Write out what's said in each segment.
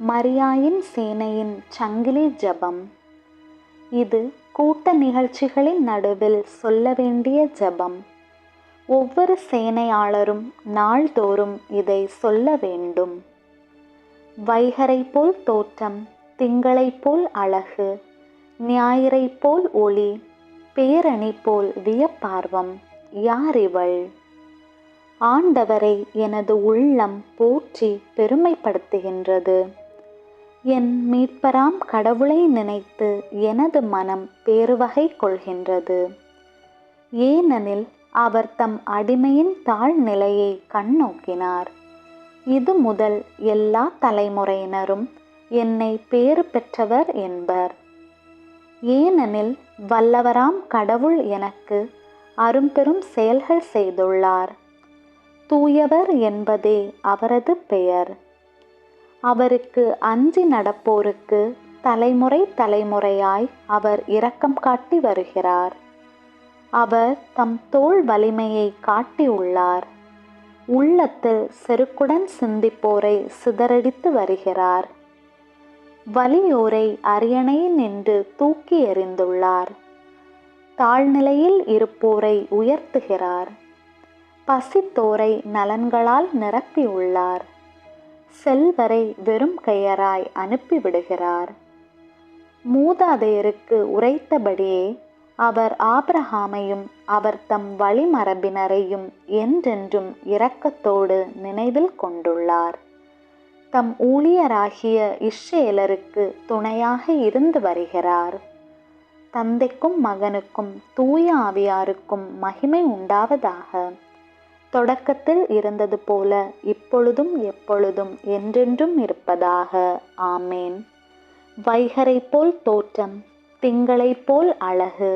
மரியாயின் சேனையின் சங்கிலி ஜபம். இது கூட்ட நிகழ்ச்சிகளின் நடுவில் சொல்ல வேண்டிய ஜபம். ஒவ்வொரு சேனையாளரும் நாள்தோறும் இதை சொல்ல வேண்டும். வைகரை போல் தோற்றம் திங்களைப் போல் அழகு ஞாயிறை போல் ஒளி பேரணி போல் வியப்பார்வம் யார் இவள்? ஆண்டவரை எனது உள்ளம் போற்றி பெருமைப்படுத்துகின்றது. என் மீட்பராம் கடவுளை நினைத்து எனது மனம் பேருவகை கொள்கின்றது. ஏனெனில் அவர் தம் அடிமையின் தாழ்நிலையை கண்ணோக்கினார். இது முதல் எல்லா தலைமுறையினரும் என்னை பேறு பெற்றவர் என்பர். ஏனெனில் வல்லவராம் கடவுள் எனக்கு அரும்பெரும் செயல்கள் செய்துள்ளார். தூயவர் என்பதே அவரது பெயர். அவருக்கு அஞ்சி நடப்போருக்கு தலைமுறை தலைமுறையாய் அவர் இரக்கம் காட்டி வருகிறார். அவர் தம் தோல் வலிமையை காட்டியுள்ளார் உள்ளத்தில் செருக்குடன் சிந்திப்போரை சிதறடித்து வருகிறார். வலியோரை அரியணையில் நின்று தூக்கி எறிந்துள்ளார். தாழ்நிலையில் இருப்போரை உயர்த்துகிறார். பசித்தோரை நலன்களால் நிரப்பியுள்ளார். செல்வரை வெறும் கையராய் அனுப்பிவிடுகிறார். மூதாதையருக்கு உரைத்தபடியே அவர் ஆபிரஹாமையும் அவர் தம் வழிமரபினரையும் என்றென்றும் இரக்கத்தோடு நினைவில் கொண்டுள்ளார். தம் ஊழியராகிய இஷ்ஷேலருக்கு துணையாக இருந்து வருகிறார். தந்தைக்கும் மகனுக்கும் தூய ஆவியாருக்கும் மகிமை உண்டாவதாக தொடக்கத்தில் இருந்தது போல இப்பொழுதும் எப்பொழுதும் என்றென்றும் இருப்பதாக. ஆமேன். வைகரை போல் தோற்றம் திங்களை போல் அழகு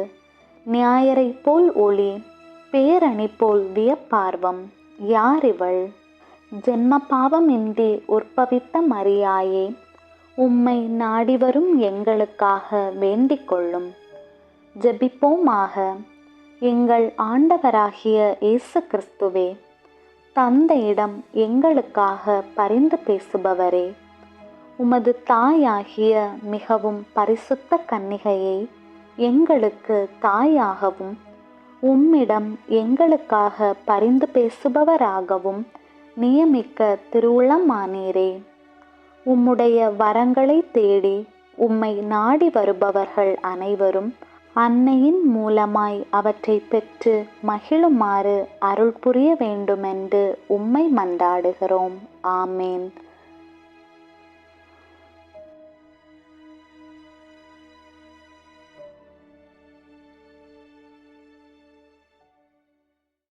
ஞாயரை போல் ஒளி பேரணி போல் வியப்பார்வம் யார் இவள்? ஜென்ம இந்தி உற்பவித்த மரியாயே உம்மை நாடி வரும் எங்களுக்காக வேண்டிக் கொள்ளும். ஜெபிப்போமாக. எங்கள் ஆண்டவராகிய இயேசு கிறிஸ்துவே தந்தையிடம் எங்களுக்காக பரிந்து பேசுபவரே உமது தாயாகிய மிகவும் பரிசுத்த கன்னிகையை எங்களுக்கு தாயாகவும் உம்மிடம் எங்களுக்காக பரிந்து பேசுபவராகவும் நியமிக்க திருவுளமானீரே. உம்முடைய வரங்களை தேடி உம்மை நாடி வருபவர்கள் அனைவரும் அன்னையின் மூலமாய் அவற்றை பெற்று மகிழுமாறு அருள் புரிய வேண்டுமென்று உம்மை மன்றாடுகிறோம். ஆமேன்.